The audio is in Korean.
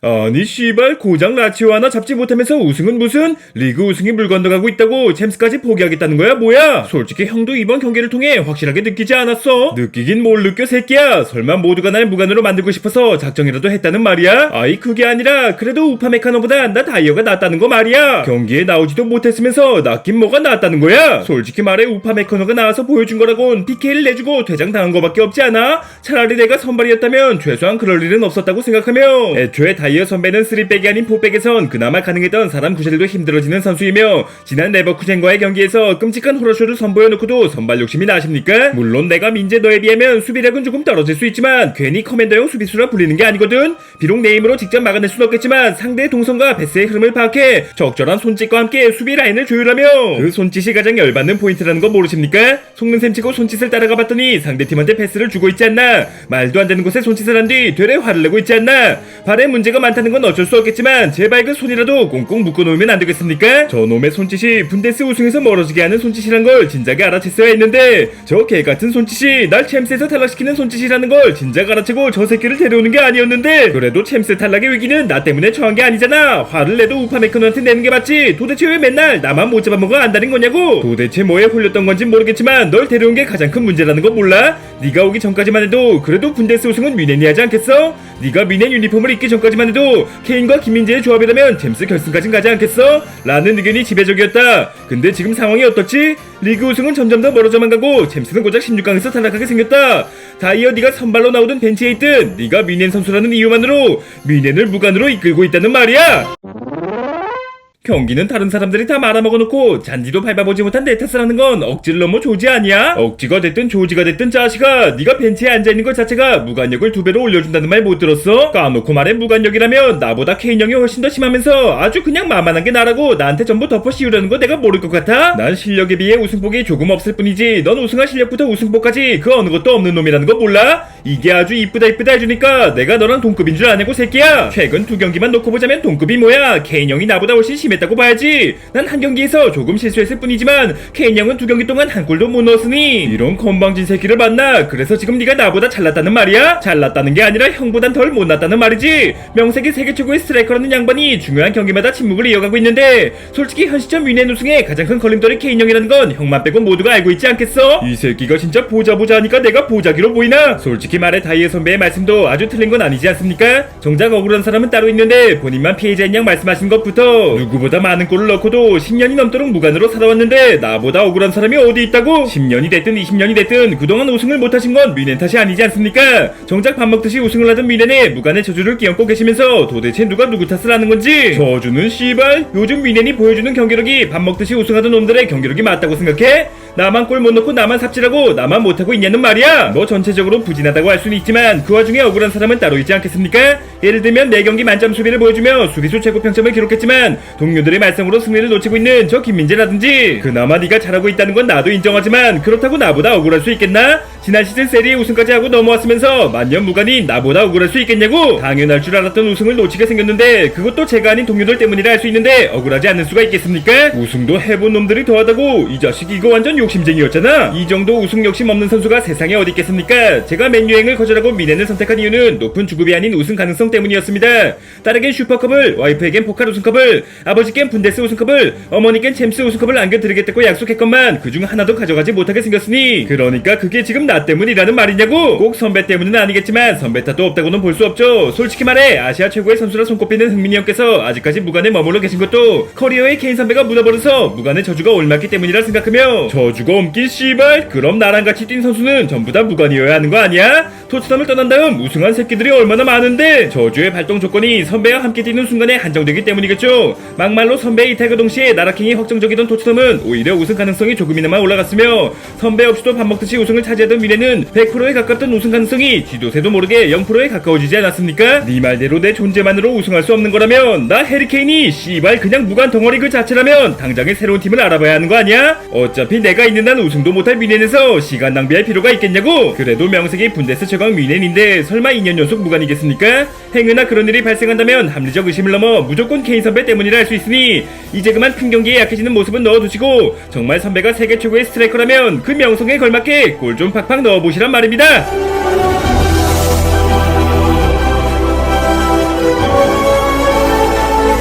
아니 씨발 고장 라치오 하나 잡지 못하면서 우승은 무슨 리그 우승이 물 건너가고 있다고 챔스까지 포기하겠다는 거야? 뭐야? 솔직히 형도 이번 경기를 통해 확실하게 느끼지 않았어. 느끼긴 뭘 느껴 새끼야. 설마 모두가 날 무관으로 만들고 싶어서 작정이라도 했다는 말이야? 아이 그게 아니라 그래도 우파 메카노보다 나 다이어가 낫다는 거 말이야. 경기에 나오지도 못했으면서 낫긴 뭐가 낫다는 거야? 솔직히 말해 우파 메카노가 나와서 보여준 거라곤 PK를 내주고 퇴장 당한 거밖에 없지 않아? 차라리 내가 선발이었다면 최소한 그럴 일은 없었다고 생각하며 애초에 다 이어 선배는 3백이 아닌 4백에선 그나마 가능했던 사람 구실도 힘들어지는 선수이며 지난 레버쿠젠과의 경기에서 끔찍한 호러쇼를 선보여놓고도 선발 욕심이 나십니까? 물론 내가 민재 너에 비하면 수비력은 조금 떨어질 수 있지만 괜히 커맨더용 수비수라 불리는 게 아니거든 비록 내 힘으로 직접 막아낼 수는 없겠지만 상대의 동선과 패스의 흐름을 파악해 적절한 손짓과 함께 수비 라인을 조율하며 그 손짓이 가장 열받는 포인트라는 거 모르십니까? 속는 셈 치고 손짓을 따라가 봤더니 상대팀한테 패스를 주고 있지 않나 말도 안 되는 곳에 손짓을 한 뒤 되레 화를 내고 있지 않나 발에 문제가 많다는 건 어쩔 수 없겠지만 제발 그 손이라도 꽁꽁 묶어놓으면 안 되겠습니까? 저놈의 손짓이 분데스 우승에서 멀어지게 하는 손짓이란 걸 진작에 알아챘어야 했는데 저 개같은 손짓이 날 챔스에서 탈락시키는 손짓이라는 걸 진작 알아채고 저 새끼를 데려오는 게 아니었는데 그래도 챔스 탈락의 위기는 나 때문에 처한 게 아니잖아 화를 내도 우파 메커너한테 내는 게 맞지 도대체 왜 맨날 나만 못 잡아먹어 안다는 거냐고 도대체 뭐에 홀렸던 건진 모르겠지만 널 데려온 게 가장 큰 문제라는 거 몰라? 네가 오기 전까지만 해도 그래도 분데스 우승은 미넨이 하지 않겠어? 네가 미넨 유니폼을 입기 전까지만 해도 케인과 김민재의 조합이라면 챔스 결승까진 가지 않겠어? 라는 의견이 지배적이었다. 근데 지금 상황이 어떻지? 리그 우승은 점점 더 멀어져만 가고 챔스는 고작 16강에서 탈락하게 생겼다. 다이어 네가 선발로 나오든 벤치에 있든 네가 미넨 선수라는 이유만으로 미넨을 무관으로 이끌고 있다는 말이야. 경기는 다른 사람들이 다 말아먹어놓고 잔디도 밟아보지 못한 내 탓을 하는 건 억지를 넘어 조지 아니야? 억지가 됐든 조지가 됐든 자식아 네가 벤치에 앉아있는 것 자체가 무관력을 두 배로 올려준다는 말 못 들었어? 까놓고 말해 무관력이라면 나보다 케인형이 훨씬 더 심하면서 아주 그냥 만만한 게 나라고 나한테 전부 덮어 씌우려는 거 내가 모를 것 같아? 난 실력에 비해 우승복이 조금 없을 뿐이지 넌 우승할 실력부터 우승복까지 그 어느 것도 없는 놈이라는 거 몰라? 이게 아주 이쁘다 이쁘다 해주니까 내가 너랑 동급인 줄 아냐고 새끼야 최근 두 경기만 놓고 보자면 동급이 뭐야 케인형이 나보다 훨씬 심 했다고 봐야지 난 한 경기에서 조금 실수했을 뿐이지만 케인 형은 두 경기 동안 한 골도 못 넣었으니 이런 건방진 새끼를 만나 그래서 지금 네가 나보다 잘났다는 말이야? 잘났다는 게 아니라 형보단 덜 못났다는 말이지 명색이 세계 최고의 스트라이커라는 양반이 중요한 경기마다 침묵을 이어가고 있는데 솔직히 현 시점 위넨 우승의 가장 큰 걸림돌이 케인 형이라는 건 형만 빼고 모두가 알고 있지 않겠어? 이 새끼가 진짜 보자 보자 하니까 내가 보자기로 보이나? 솔직히 말해 다이에 선배의 말씀도 아주 틀린 건 아니지 않습니까? 정작 억울한 사람은 따로 있는데 본인만 피해자인 양 말씀하신 것부터 누구보다 많은 골을 넣고도 10년이 넘도록 무관으로 살아왔는데 나보다 억울한 사람이 어디 있다고? 10년이 됐든 20년이 됐든 그동안 우승을 못하신 건 미넨 탓이 아니지 않습니까? 정작 밥 먹듯이 우승을 하던 미넨에 무관의 저주를 끼얹고 계시면서 도대체 누가 누구 탓을 하는 건지 저주는 씨발 요즘 미넨이 보여주는 경기력이 밥 먹듯이 우승하던 놈들의 경기력이 맞다고 생각해? 나만 골 못 넣고 나만 삽질하고 나만 못하고 있냐는 말이야 뭐 전체적으로 부진하다고 할 수는 있지만 그 와중에 억울한 사람은 따로 있지 않겠습니까? 예를 들면 4경기 만점 수비를 보여주며 수비수 최고 평점을 기록했지만 동료들의 말썽으로 승리를 놓치고 있는 저 김민재라든지 그나마 네가 잘하고 있다는 건 나도 인정하지만 그렇다고 나보다 억울할 수 있겠나? 지난 시즌 세리에 우승까지 하고 넘어왔으면서 만년 무관이 나보다 억울할 수 있겠냐고 당연할 줄 알았던 우승을 놓치게 생겼는데 그것도 제가 아닌 동료들 때문이라 할 수 있는데 억울하지 않을 수가 있겠습니까? 우승도 해본 놈들이 더하다고 이 자식 이거 완전 욕 심쟁이였잖아. 이 정도 우승 욕심 없는 선수가 세상에 어디 있겠습니까? 제가 맨유행을 거절하고 미넨을 선택한 이유는 높은 주급이 아닌 우승 가능성 때문이었습니다. 딸에겐 슈퍼컵을 와이프에겐 포칼 우승컵을 아버지겐 분데스 우승컵을 어머니겐 챔스 우승컵을 안겨드리겠다고 약속했건만 그중 하나도 가져가지 못하게 생겼으니 그러니까 그게 지금 나 때문이라는 말이냐고. 꼭 선배 때문은 아니겠지만 선배 탓도 없다고는 볼 수 없죠. 솔직히 말해 아시아 최고의 선수라 손꼽히는 흥민이 형께서 아직까지 무관에 머물러 계신 것도 커리어의 케인 선배가 묻어버려서 무관의 저주가 옮았기 때문이라 생각하며 저주 가 옮긴 씨발 그럼 나랑 같이 뛴 선수는 전부 다 무관이어야 하는 거 아니야? 토트넘을 떠난 다음 우승한 새끼들이 얼마나 많은데 저주의 발동 조건이 선배와 함께 뛰는 순간에 한정되기 때문이겠죠 막말로 선배의 이탈과 동시에 나라킹이 확정적이던 토트넘은 오히려 우승 가능성이 조금이나마 올라갔으며 선배 없이도 밥 먹듯이 우승을 차지하던 미래는 100%에 가깝던 우승 가능성이 뒤도 새도 모르게 0%에 가까워지지 않았습니까? 네 말대로 내 존재만으로 우승할 수 없는 거라면 나 해리케인이 씨발 그냥 무관 덩어리 그 자체라면 당장에 새로운 팀을 알아봐야 하는 거 아니야? 어차피 내가 있는 한 우승도 못할 미넨에서 시간 낭비할 필요가 있겠냐고? 그래도 명색이 분데스 최강 미넨인데 설마 2년 연속 무관이겠습니까? 행여나 그런 일이 발생한다면 합리적 의심을 넘어 무조건 케인 선배 때문이라 할 수 있으니 이제 그만 큰 경기에 약해지는 모습은 넣어두시고 정말 선배가 세계 최고의 스트라이커라면 그 명성에 걸맞게 골 좀 팍팍 넣어보시란 말입니다.